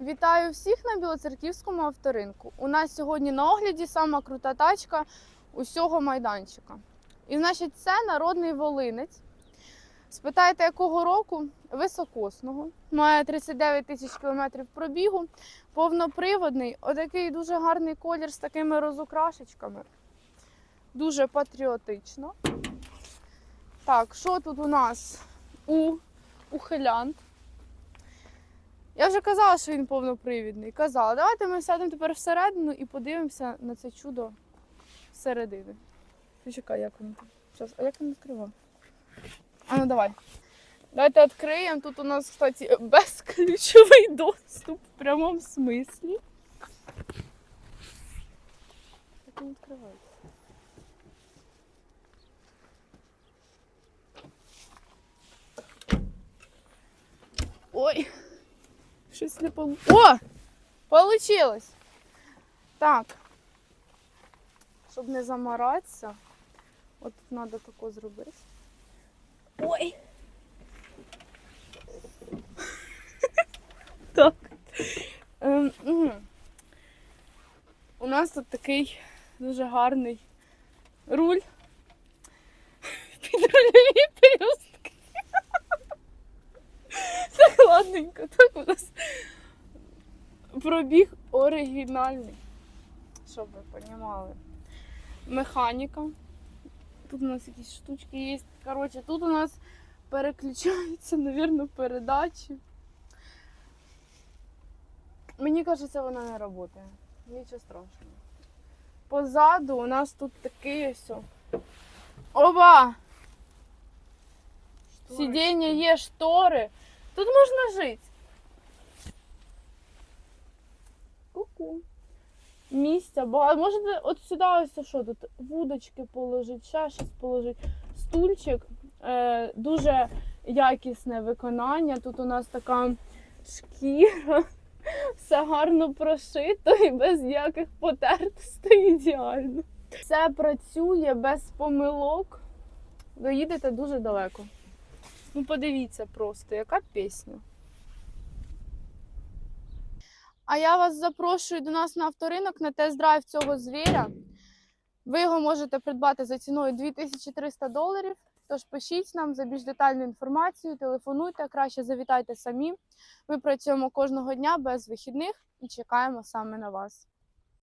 Вітаю всіх на Білоцерківському авторинку. У нас сьогодні на огляді сама крута тачка усього майданчика. І значить, це народний волинець. Спитаєте, якого року? Високосного. Має 39 тисяч кілометрів пробігу. Повноприводний, отакий дуже гарний колір з такими розукрашечками. Дуже патріотично. Так, що тут у нас у ухилянт? Я вже казала, що він повнопривідний. Казала. Давайте ми сядемо тепер всередину і подивимося на це чудо зсередини. Почекай, як воно там. Щас, а як він відкривав? А ну давай. Давайте відкриємо. Тут у нас, кстати, безключовий доступ в прямому смислі. Як він відкривається? Ой, щось не полу... О! Получилось! Так. Щоб не замаратися, от тут треба тако зробити. Ой! так. Ем, мгм. У нас тут такий дуже гарний руль. Підрульові пелюстки. Так ладненько, так у нас пробіг оригінальний. Щоб ви розуміли. Механіка. Тут у нас якісь штучки є. Коротше, тут у нас переключаються, мабуть, передачі. Мені кажеться, вона не працює. Нічого страшного. Позаду у нас тут такий ось. о. Оба! Сидіння є, штори. Тут можна жити. Місця багато. Можете от сюди ось що тут? Вудочки положити, ще щось положити. Стульчик. Е, дуже якісне виконання. Тут у нас така шкіра. Все гарно прошито і без ніяких потертостей ідеально. Все працює без помилок. Доїдете дуже далеко. Ну, подивіться просто, яка пісня. А я вас запрошую до нас на авторинок на тест-драйв цього звіря. Ви його можете придбати за ціною 2300 доларів. Тож пишіть нам за більш детальну інформацію, телефонуйте, краще завітайте самі. Ми працюємо кожного дня без вихідних і чекаємо саме на вас.